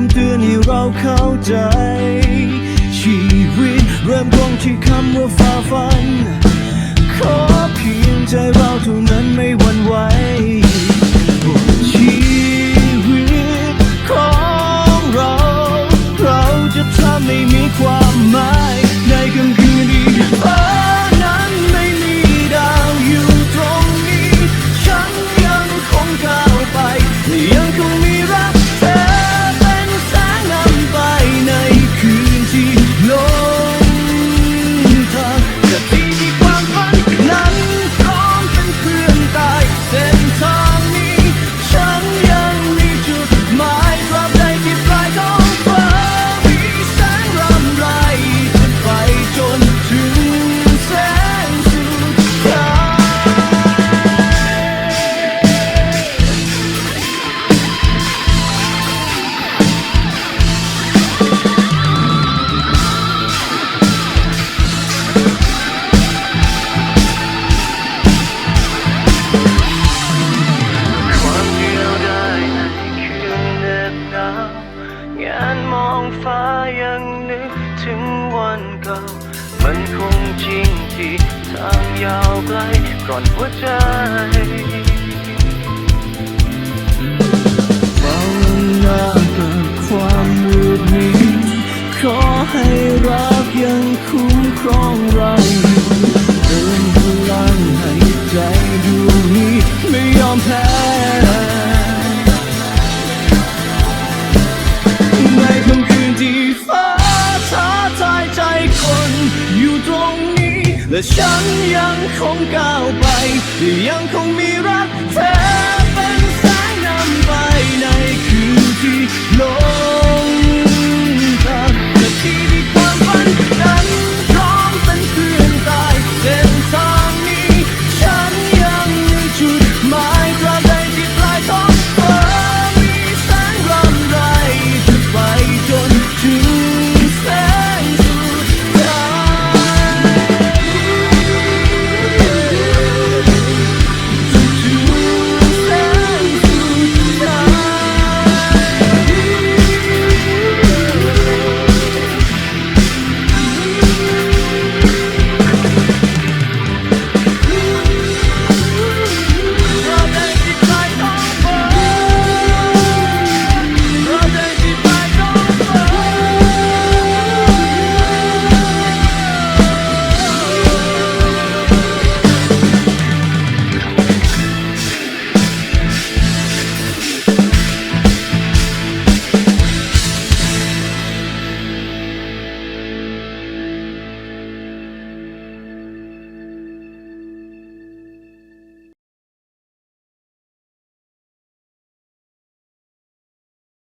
ำเตือนให้เราเข้าใจ ชีวิตเริ่มต้นที่คำว่าฝ่าฟัน ขอเพียงใจเราเท่านั้นไม่หวั่นไหวชีวิตของเรา เราจะทำให้มีความ ยาวไกลก่อนหัวใจเฝ้าหน้ากับความมืดมิดขอให้รักยังคุ้มครองเรา และฉันยังคงก้าวไป ยังคงมีรักเธอเป็นแสงนำไปในคืนที่โลก